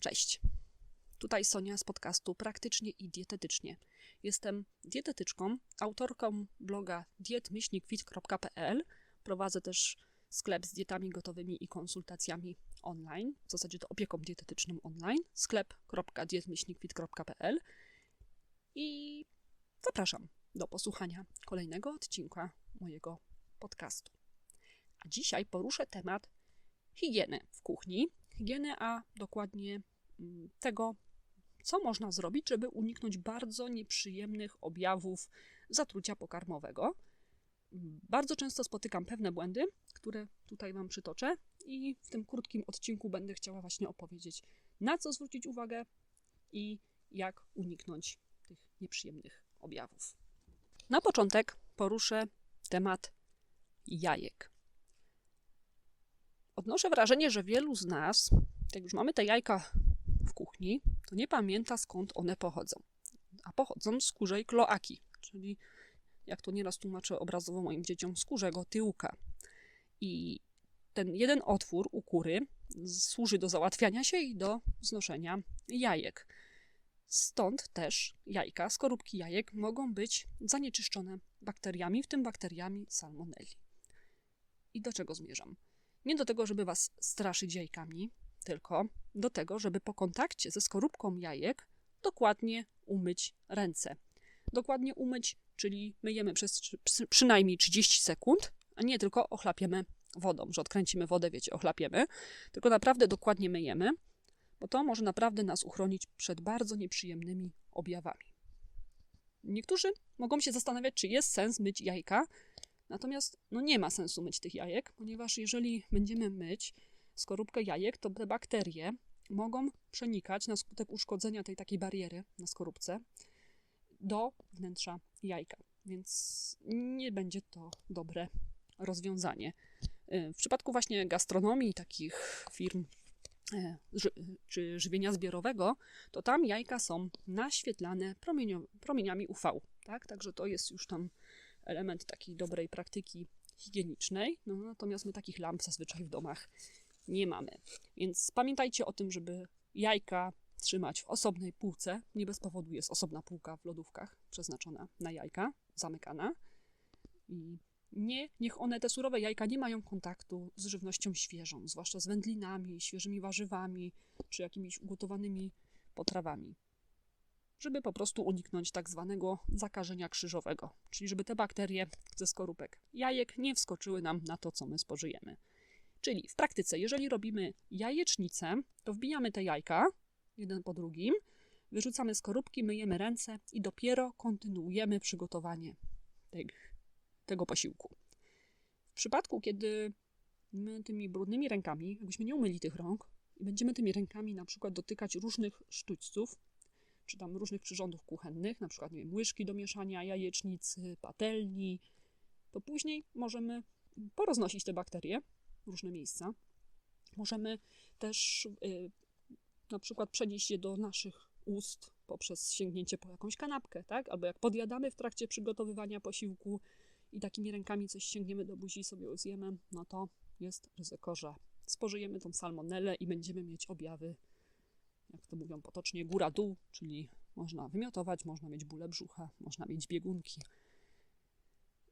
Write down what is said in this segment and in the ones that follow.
Cześć. Tutaj Sonia z podcastu Praktycznie i Dietetycznie. Jestem dietetyczką, autorką bloga dietmyślnikwit.pl. Prowadzę też sklep z dietami gotowymi i konsultacjami online, w zasadzie to opieką dietetyczną online, sklep.dietmyślnikwit.pl i zapraszam do posłuchania kolejnego odcinka mojego podcastu. A dzisiaj poruszę temat higieny w kuchni. Higieny, a dokładnie mm, tego, co można zrobić, żeby uniknąć bardzo nieprzyjemnych objawów zatrucia pokarmowego. Bardzo często spotykam pewne błędy, które tutaj Wam przytoczę, i w tym krótkim odcinku będę chciała właśnie opowiedzieć, na co zwrócić uwagę i jak uniknąć tych nieprzyjemnych objawów. Na początek poruszę temat jajek. Odnoszę wrażenie, że wielu z nas, jak już mamy te jajka w kuchni, to nie pamięta skąd one pochodzą. A pochodzą z kurzej kloaki, czyli jak to nieraz tłumaczę obrazowo moim dzieciom, z kurzego tyłka. I ten jeden otwór u kury służy do załatwiania się i do znoszenia jajek. Stąd też jajka, skorupki jajek mogą być zanieczyszczone bakteriami, w tym bakteriami salmonelli. I do czego zmierzam? Nie do tego, żeby was straszyć jajkami, tylko do tego, żeby po kontakcie ze skorupką jajek dokładnie umyć ręce. Dokładnie umyć, czyli myjemy przez przynajmniej 30 sekund, a nie tylko ochlapiemy wodą, że odkręcimy wodę, wiecie, ochlapiemy, tylko naprawdę dokładnie myjemy, bo to może naprawdę nas uchronić przed bardzo nieprzyjemnymi objawami. Niektórzy mogą się zastanawiać, czy jest sens myć jajka, natomiast no nie ma sensu myć tych jajek, ponieważ jeżeli będziemy myć skorupkę jajek, to te bakterie mogą przenikać na skutek uszkodzenia tej takiej bariery na skorupce do wnętrza jajka, więc nie będzie to dobre rozwiązanie. W przypadku właśnie gastronomii, takich firm e, czy żywienia zbiorowego, to tam jajka są naświetlane promieniami UV. Tak? Także to jest już tam element takiej dobrej praktyki higienicznej. No, natomiast my takich lamp zazwyczaj w domach nie mamy. Więc pamiętajcie o tym, żeby jajka trzymać w osobnej półce. Nie bez powodu jest osobna półka w lodówkach przeznaczona na jajka, zamykana. I nie, niech one, te surowe jajka, nie mają kontaktu z żywnością świeżą, zwłaszcza z wędlinami, świeżymi warzywami czy jakimiś ugotowanymi potrawami. Żeby po prostu uniknąć tak zwanego zakażenia krzyżowego, czyli żeby te bakterie ze skorupek jajek nie wskoczyły nam na to, co my spożyjemy. Czyli w praktyce, jeżeli robimy jajecznicę, to wbijamy te jajka jeden po drugim, wyrzucamy skorupki, myjemy ręce i dopiero kontynuujemy przygotowanie tego posiłku. W przypadku, kiedy my tymi brudnymi rękami, jakbyśmy nie umyli tych rąk i będziemy tymi rękami na przykład dotykać różnych sztućców, czy tam różnych przyrządów kuchennych, na przykład, nie wiem, łyżki do mieszania, jajecznicy, patelni, to później możemy poroznosić te bakterie w różne miejsca. Możemy też yy, na przykład przenieść je do naszych ust poprzez sięgnięcie po jakąś kanapkę, tak? Albo jak podjadamy w trakcie przygotowywania posiłku, i takimi rękami coś sięgniemy do buzi i sobie zjemy, no to jest ryzyko, że spożyjemy tą salmonellę i będziemy mieć objawy, jak to mówią potocznie, góra-dół, czyli można wymiotować, można mieć bóle brzucha, można mieć biegunki.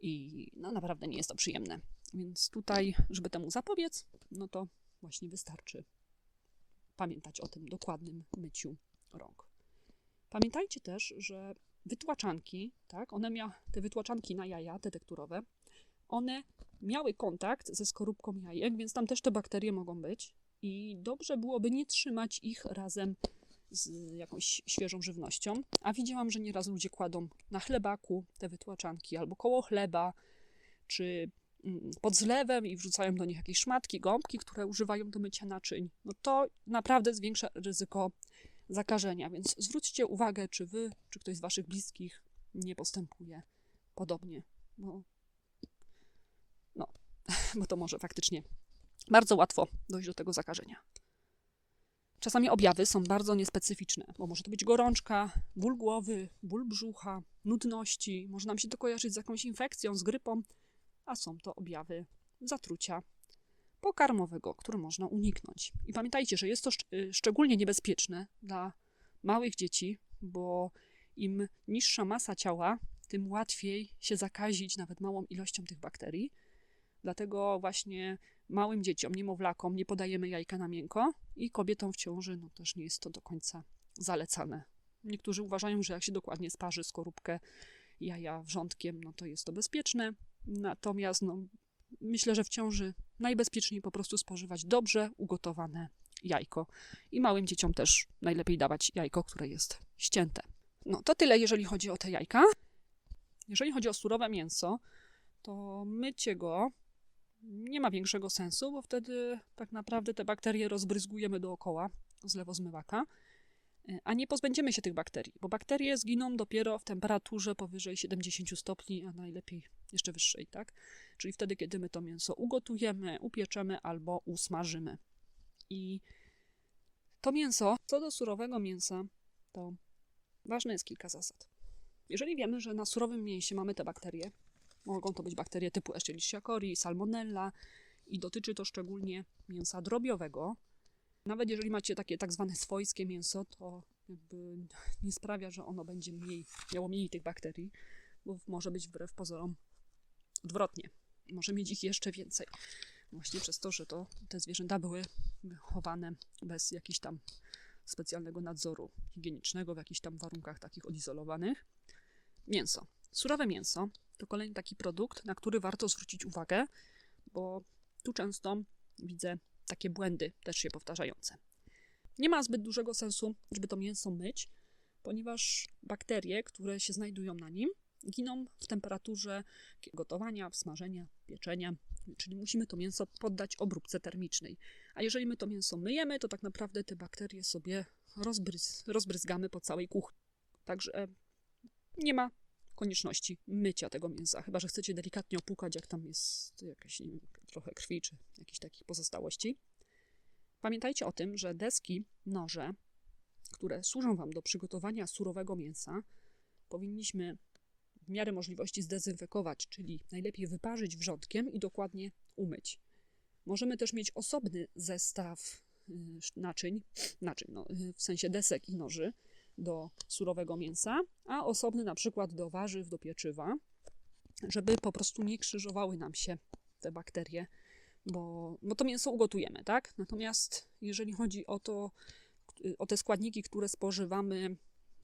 I no naprawdę nie jest to przyjemne. Więc tutaj, żeby temu zapobiec, no to właśnie wystarczy pamiętać o tym dokładnym myciu rąk. Pamiętajcie też, że wytłaczanki, tak, one miały, te wytłaczanki na jaja, te tekturowe, one miały kontakt ze skorupką jajek, więc tam też te bakterie mogą być i dobrze byłoby nie trzymać ich razem z jakąś świeżą żywnością. A widziałam, że nieraz ludzie kładą na chlebaku te wytłaczanki albo koło chleba, czy mm, pod zlewem i wrzucają do nich jakieś szmatki, gąbki, które używają do mycia naczyń. No to naprawdę zwiększa ryzyko zakażenia, więc zwróćcie uwagę, czy wy, czy ktoś z waszych bliskich nie postępuje podobnie, bo, no, bo to może faktycznie bardzo łatwo dojść do tego zakażenia. Czasami objawy są bardzo niespecyficzne, bo może to być gorączka, ból głowy, ból brzucha, nudności, może nam się to kojarzyć z jakąś infekcją, z grypą, a są to objawy zatrucia pokarmowego, który można uniknąć. I pamiętajcie, że jest to szcz- y, szczególnie niebezpieczne dla małych dzieci, bo im niższa masa ciała, tym łatwiej się zakazić nawet małą ilością tych bakterii. Dlatego właśnie małym dzieciom, niemowlakom nie podajemy jajka na miękko i kobietom w ciąży no też nie jest to do końca zalecane. Niektórzy uważają, że jak się dokładnie sparzy skorupkę jaja wrzątkiem, no to jest to bezpieczne. Natomiast no, myślę, że w ciąży najbezpieczniej po prostu spożywać dobrze ugotowane jajko. I małym dzieciom też najlepiej dawać jajko, które jest ścięte. No to tyle, jeżeli chodzi o te jajka. Jeżeli chodzi o surowe mięso, to mycie go nie ma większego sensu, bo wtedy tak naprawdę te bakterie rozbryzgujemy dookoła z lewozmywaka, e, a nie pozbędziemy się tych bakterii, bo bakterie zginą dopiero w temperaturze powyżej 70 stopni, a najlepiej jeszcze wyższej, tak? Czyli wtedy, kiedy my to mięso ugotujemy, upieczemy albo usmażymy. I to mięso, co do surowego mięsa, to ważne jest kilka zasad. Jeżeli wiemy, że na surowym mięsie mamy te bakterie, mogą to być bakterie typu Escherichia coli, salmonella i dotyczy to szczególnie mięsa drobiowego. Nawet jeżeli macie takie tak zwane swojskie mięso, to nie sprawia, że ono będzie mniej, miało mniej tych bakterii, bo może być wbrew pozorom odwrotnie. Może mieć ich jeszcze więcej. Właśnie przez to, że to te zwierzęta były chowane bez jakichś tam specjalnego nadzoru higienicznego, w jakichś tam warunkach takich odizolowanych. Mięso. Surowe mięso to kolejny taki produkt, na który warto zwrócić uwagę, bo tu często widzę takie błędy też się powtarzające. Nie ma zbyt dużego sensu, żeby to mięso myć, ponieważ bakterie, które się znajdują na nim, giną w temperaturze gotowania, smażenia, pieczenia, czyli musimy to mięso poddać obróbce termicznej. A jeżeli my to mięso myjemy, to tak naprawdę te bakterie sobie rozbryz, rozbryzgamy po całej kuchni. Także nie ma konieczności mycia tego mięsa, chyba że chcecie delikatnie opłukać, jak tam jest jakaś wiem, trochę krwi czy jakichś takich pozostałości. Pamiętajcie o tym, że deski, noże, które służą Wam do przygotowania surowego mięsa, powinniśmy w miarę możliwości zdezynfekować, czyli najlepiej wyparzyć wrzątkiem i dokładnie umyć. Możemy też mieć osobny zestaw y, naczyń, naczyń no, y, w sensie desek i noży do surowego mięsa, a osobny na przykład do warzyw, do pieczywa, żeby po prostu nie krzyżowały nam się te bakterie, bo, bo to mięso ugotujemy, tak? Natomiast jeżeli chodzi o to, o te składniki, które spożywamy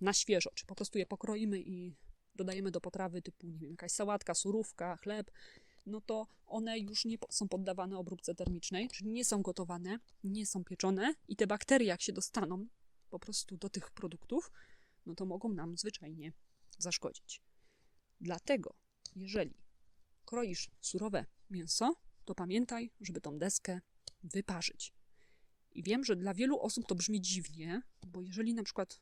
na świeżo, czy po prostu je pokroimy i dodajemy do potrawy typu, nie wiem, jakaś sałatka, surówka, chleb, no to one już nie są poddawane obróbce termicznej, czyli nie są gotowane, nie są pieczone i te bakterie, jak się dostaną po prostu do tych produktów, no to mogą nam zwyczajnie zaszkodzić. Dlatego, jeżeli kroisz surowe mięso, to pamiętaj, żeby tą deskę wyparzyć. I wiem, że dla wielu osób to brzmi dziwnie, bo jeżeli na przykład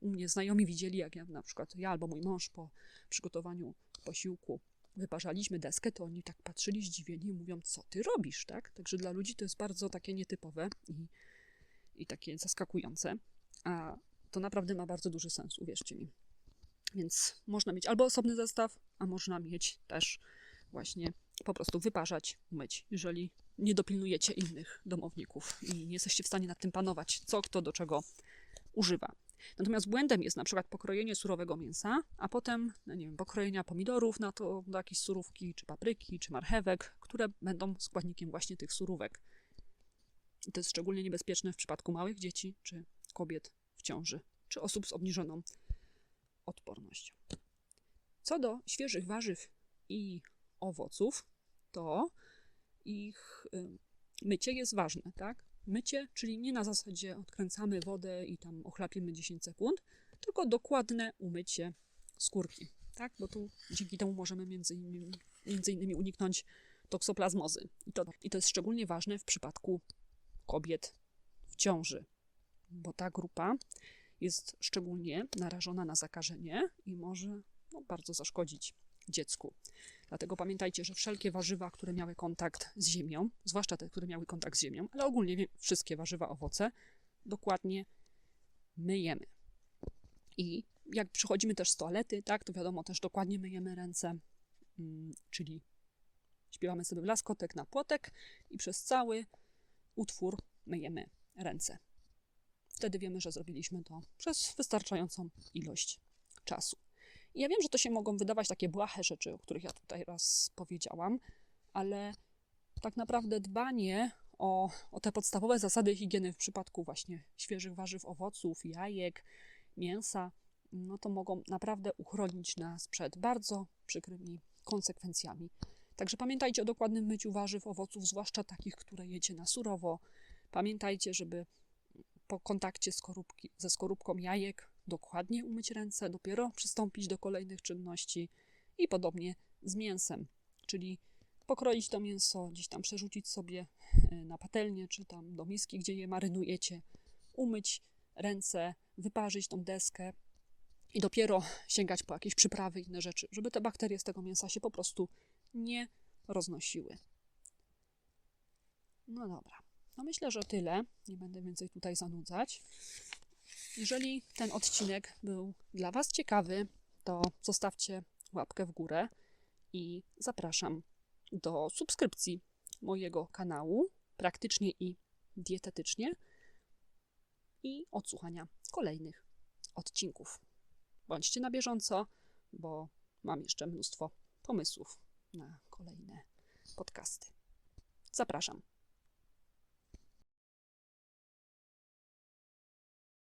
u mnie znajomi widzieli, jak ja na przykład ja albo mój mąż po przygotowaniu posiłku wyparzaliśmy deskę, to oni tak patrzyli zdziwieni i mówią, co ty robisz, tak? Także dla ludzi to jest bardzo takie nietypowe i, i takie zaskakujące. A to naprawdę ma bardzo duży sens, uwierzcie mi. Więc można mieć albo osobny zestaw, a można mieć też właśnie po prostu wyparzać, umyć, jeżeli nie dopilnujecie innych domowników i nie jesteście w stanie nad tym panować, co kto do czego używa. Natomiast błędem jest na przykład pokrojenie surowego mięsa, a potem, no nie wiem, pokrojenia pomidorów na to, do jakiejś surówki, czy papryki, czy marchewek, które będą składnikiem właśnie tych surówek. I to jest szczególnie niebezpieczne w przypadku małych dzieci, czy kobiet w ciąży, czy osób z obniżoną odpornością. Co do świeżych warzyw i owoców, to ich y, mycie jest ważne, tak? Mycie, czyli nie na zasadzie odkręcamy wodę i tam ochlapiemy 10 sekund, tylko dokładne umycie skórki, tak? Bo tu dzięki temu możemy między innymi, między innymi uniknąć toksoplazmozy. I to, I to jest szczególnie ważne w przypadku kobiet w ciąży, bo ta grupa jest szczególnie narażona na zakażenie i może no, bardzo zaszkodzić dziecku. Dlatego pamiętajcie, że wszelkie warzywa, które miały kontakt z ziemią, zwłaszcza te, które miały kontakt z ziemią, ale ogólnie wszystkie warzywa, owoce, dokładnie myjemy. I jak przychodzimy też z toalety, tak, to wiadomo, też dokładnie myjemy ręce, mm, czyli śpiewamy sobie w laskotek na płotek i przez cały utwór myjemy ręce. Wtedy wiemy, że zrobiliśmy to przez wystarczającą ilość czasu. I ja wiem, że to się mogą wydawać takie błahe rzeczy, o których ja tutaj raz powiedziałam, ale tak naprawdę dbanie o, o te podstawowe zasady higieny w przypadku właśnie świeżych warzyw, owoców, jajek, mięsa, no to mogą naprawdę uchronić nas przed bardzo przykrymi konsekwencjami. Także pamiętajcie o dokładnym myciu warzyw, owoców, zwłaszcza takich, które jecie na surowo. Pamiętajcie, żeby po kontakcie ze skorupką jajek dokładnie umyć ręce, dopiero przystąpić do kolejnych czynności i podobnie z mięsem, czyli pokroić to mięso, gdzieś tam przerzucić sobie e, na patelnię, czy tam do miski, gdzie je marynujecie, umyć ręce, wyparzyć tą deskę i dopiero sięgać po jakieś przyprawy i inne rzeczy, żeby te bakterie z tego mięsa się po prostu nie roznosiły. No dobra. No myślę, że tyle. Nie będę więcej tutaj zanudzać. Jeżeli ten odcinek był dla Was ciekawy, to zostawcie łapkę w górę i zapraszam do subskrypcji mojego kanału praktycznie i dietetycznie i odsłuchania kolejnych odcinków. Bądźcie na bieżąco, bo mam jeszcze mnóstwo pomysłów na kolejne podcasty. Zapraszam.